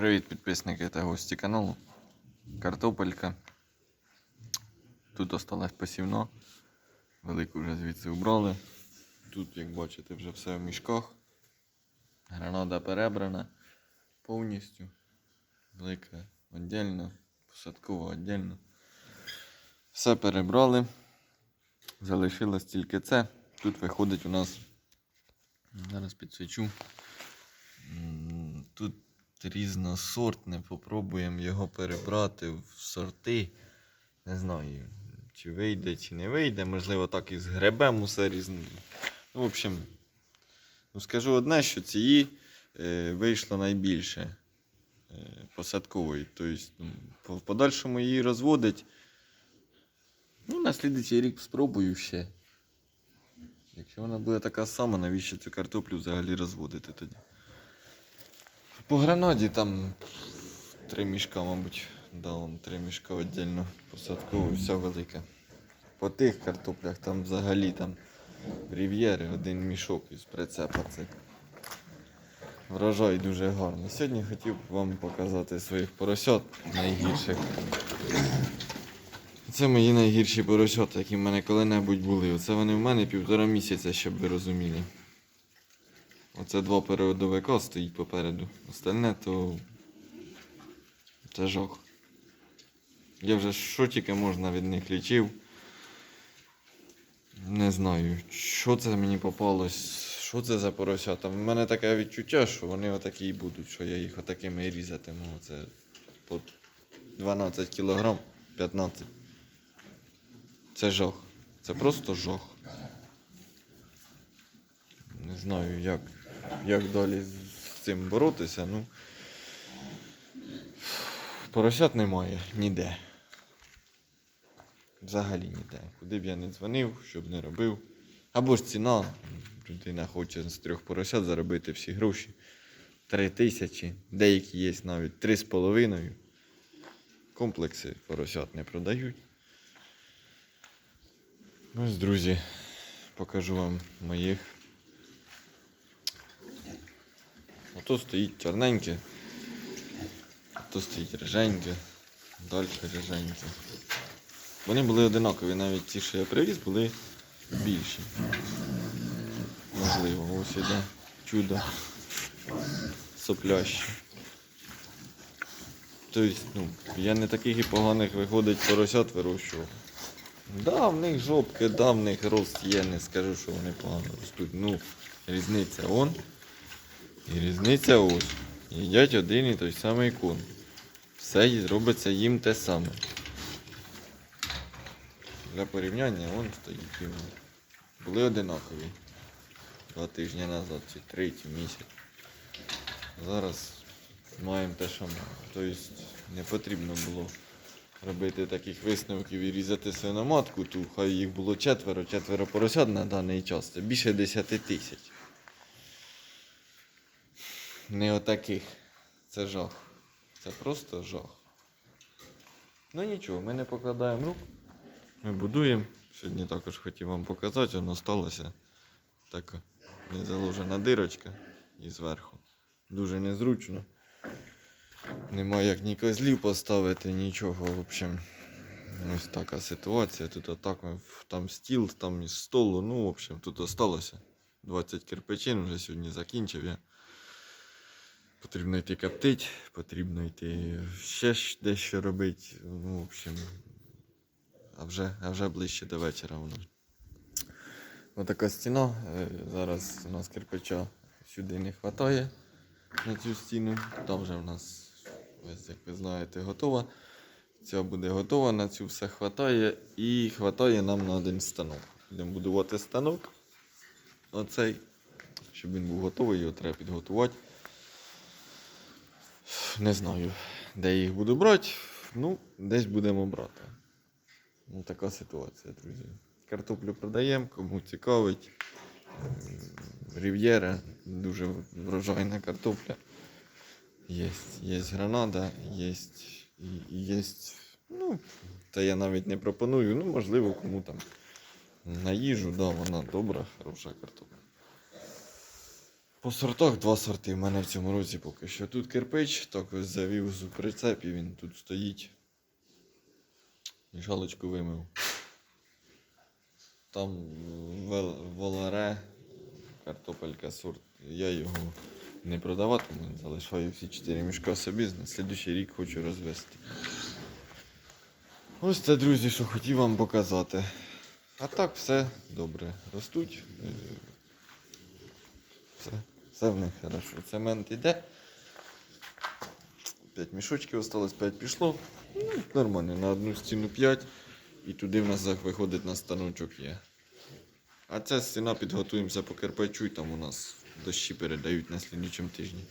Привіт, підписники та гості каналу. Картопелька. Тут осталось посівно. Велику вже звідси убрали. Тут, як бачите, вже все в мішках. Гранада перебрана повністю. Велика віддільно, посадкова віддільно. Все перебрали. Залишилось тільки це. Тут виходить у нас. Зараз підсвічу. Тут різносортне, попробуємо його перебрати в сорти. Не знаю, чи вийде, чи не вийде. Можливо, так і згребемо усе різне. Ну, в общем, ну, скажу одне, що цієї е, вийшло найбільше е, посадкової. Тобто, ну, в подальшому її розводить. Ну, на слідуючий рік спробую ще. Якщо вона буде така сама, навіщо цю картоплю взагалі розводити тоді? По гранаді там три мішка, мабуть. Да, вон три мішка віддільно посадково, все велике. По тих картоплях там взагалі там рів'єри, один мішок із прицепа. Це врожай дуже гарний. Сьогодні хотів вам показати своїх поросят найгірших. Це мої найгірші поросята, які в мене коли-небудь були. Оце вони в мене півтора місяця, щоб ви розуміли. Оце два передовика стоїть попереду. Остальне то. Це жах. Я вже що тільки можна від них лічив. Не знаю, що це мені попалось, що це за поросята. В мене таке відчуття, що вони отакі і будуть, що я їх отакими і різатиму. Це по 12 кілограм, 15. Це жах. Це просто жах. Не знаю, як, як далі з цим боротися. Ну, поросят немає ніде. Взагалі ніде. Куди б я не дзвонив, щоб не робив. Або ж ціна. Людина хоче з трьох поросят заробити всі гроші. Три тисячі. Деякі є навіть три з половиною. Комплекси поросят не продають. Ось, друзі, покажу вам моїх. Ото стоїть чорненьке, ото стоїть риженьке, далі риженьке. Вони були одинакові, навіть ті, що я привіз, були більші. Можливо, ось іде чудо сопляще. Тобто, ну, я не таких і поганих виходить поросят вирощував. Да, в них жопки, да, в них рост є, не скажу, що вони погано ростуть. Ну, різниця он. І різниця ось. Їдять один і той самий кун. Все й- робиться їм те саме. Для порівняння вон стоїть півник. Були одинакові. Два тижні назад чи третій місяць. Зараз маємо те, що маємо. Тобто не потрібно було робити таких висновків і різати свиноматку, ту хай їх було четверо, четверо поросят на даний час. Це більше 10 тисяч. Не отаких. Це жах. Це просто жах. Ну нічого, ми не покладаємо рук. Ми будуємо. Сьогодні також хотів вам показати, воно сталося. Така незаложена дирочка і зверху. Дуже незручно. Нема як ні козлів поставити, нічого. В общем, ось така ситуація. Тут отак там стіл, там із столу. Ну, в общем, тут осталося 20 кирпичин, вже сьогодні закінчив я. Потрібно йти коптить, потрібно йти ще дещо робити. Ну, в общем, а вже, а вже ближче до вечора воно. Отака стіна. Е, Зараз у нас кирпича сюди не вистачає на цю стіну. Там вже в нас, ось як ви знаєте, готова. Ця буде готова, на цю все хватає. І хватає нам на один станок. Будемо будувати станок. Оцей. Щоб він був готовий, його треба підготувати. Не знаю, де їх буду брати. Ну, десь будемо брати. Ну, така ситуація, друзі. Картоплю продаємо, кому цікавить. Рів'єра, дуже врожайна картопля. Є, є гранада, є, є. Ну, та я навіть не пропоную. Ну, можливо, кому там на їжу, да, вона добра, хороша картопля. По сортах два сорти в мене в цьому році поки що. Тут кирпич, так завів у прицепі, він тут стоїть. Мішалочку вимив. Там воларе, картопелька сорт. Я його не продаватиму, залишаю всі 4 мішка собі, на слідуючий рік хочу розвести. Ось це, друзі, що хотів вам показати. А так все добре. Ростуть. Все, все в них хорошо. Цемент іде. 5 мішочків осталось, 5 пішло. Ну, нормально, на одну стіну 5. І туди в нас виходить на станочок є. А ця стіна підготуємося по кирпичу, і там у нас дощі передають на слідчому тижні.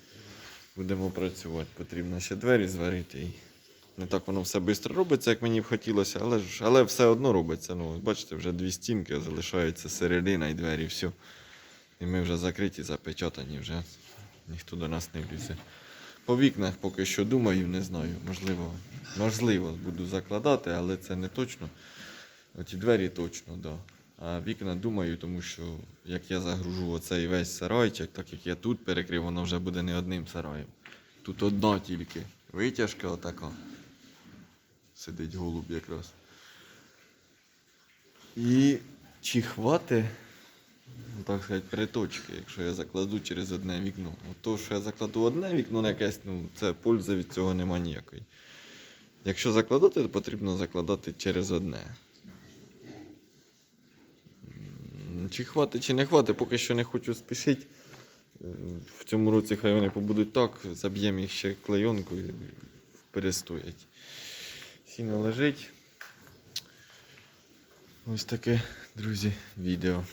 Будемо працювати. Потрібно ще двері зварити. І не так воно все швидко робиться, як мені б хотілося, але, ж, але все одно робиться. Ну, бачите, вже дві стінки, залишається середина і двері, все. І ми вже закриті, запечатані, вже ніхто до нас не влізе. По вікнах поки що думаю, не знаю. Можливо, можливо, буду закладати, але це не точно. Оті двері точно. Да. А вікна думаю, тому що як я загружу оцей весь сарайчик, так як я тут перекрив, воно вже буде не одним сараєм. Тут одна тільки. Витяжка отака. Сидить голуб якраз. І чи хватить, так сказати, приточки, якщо я закладу через одне вікно. То, що я закладу одне вікно на якесь, ну, це пользи від цього нема ніякої. Якщо закладати, то потрібно закладати через одне. Чи хватить, чи не хватить, поки що не хочу спішити. В цьому році хай вони побудуть так, заб'ємо їх ще клейонкою і перестоять. Сіно лежить. Ось таке, друзі, відео.